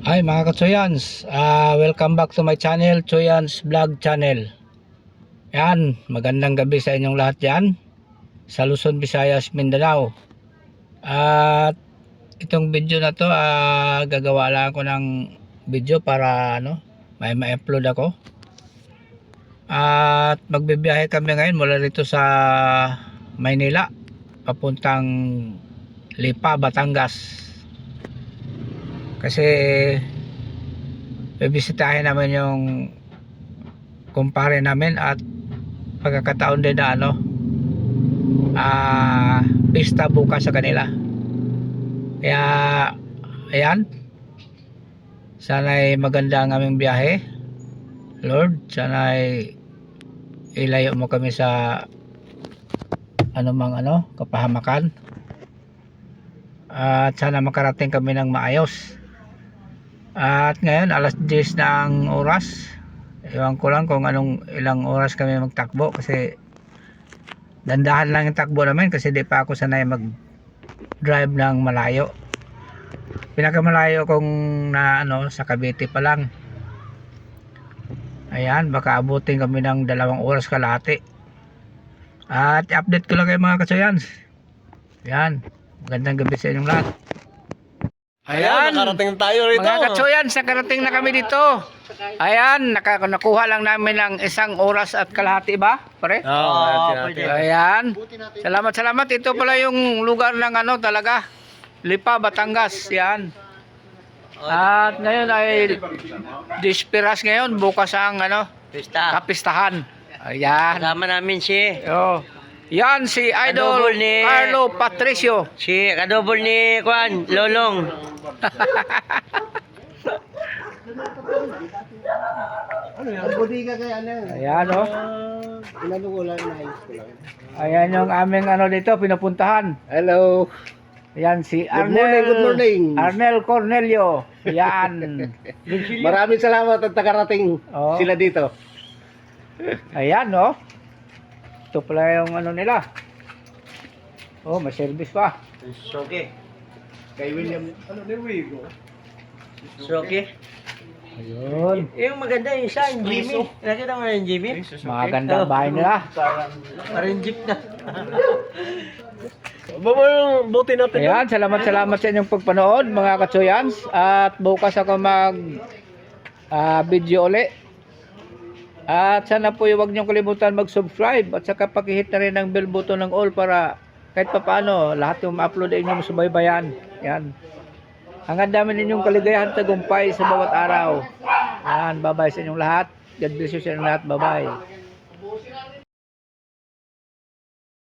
Hi mga katsoyans, Ah, welcome back to my channel, Choyans Vlog Channel. Yan, magandang gabi sa inyong lahat yan. Sa Luzon, Visayas, Mindanao. At itong video na to, ah, gagawa lang ako ng video para ano, may ma-upload ako. At magbibiyahe kami ngayon mula rito sa Maynila, papuntang Lipa, Batangas. Kasi bibisitahin namin yung kumpare namin at pagkakataon din na ano ah pista bukas sa kanila. Kaya ayan sana'y maganda ang aming biyahe. Lord, sana'y ilayo mo kami sa anumang ano, kapahamakan. At sana makarating kami ng maayos. At ngayon alas 10 na ang oras. Ewan ko lang kung anong ilang oras kami magtakbo kasi dandahan lang yung takbo namin kasi di pa ako sanay mag drive ng malayo. Pinakamalayo kong na ano sa Cavite pa lang. Ayan, baka abutin kami ng dalawang oras kalahati. At update ko lang kayo mga kasoyans. Ayan, magandang gabi sa inyong lahat. Ayan, nakarating tayo rito. Mga katsuyan, sa karating na kami dito. Ayan, naka, nakuha lang namin ng isang oras at kalahati ba? Pare? Oo, oh. Ayan. Salamat, salamat. Ito pala yung lugar ng ano talaga. Lipa, Batangas. Yan. At ngayon ay dispiras ngayon. Bukas ang ano, Pista. kapistahan. Ayan. Kasama namin si Oh. Yan si Idol ni- Carlo Patricio. si kadobol ni Kwan, Lolong. Ayan oh. Lang. Ayan yung aming ano dito, pinupuntahan. Hello. Ayan si Good Arnel. morning, good morning. Arnel Cornelio. Yan. Maraming salamat at nakarating Oh. sila dito. Ayan, no? Ito pala yung ano nila. Oh, may service pa. Soke. Kay William, ano ni Wigo? Soke. Ayun. Yung maganda yung isa, yung Jimmy. Nakita mo na yung Jimmy? Maganda ang bahay nila. Parang jeep na. Baba buti natin. Ayan, salamat salamat sa inyong pagpanood mga katsoyans. At bukas ako mag ah, video uli. At sana po huwag niyong kalimutan mag-subscribe at saka pakihit na rin ang bell button ng all para kahit pa paano lahat yung ma-upload ay inyong subaybayan. Yan. Hanggang dami ninyong kaligayahan tagumpay sa bawat araw. Yan, bye-bye sa inyong lahat. God bless you sa inyong lahat. Bye-bye.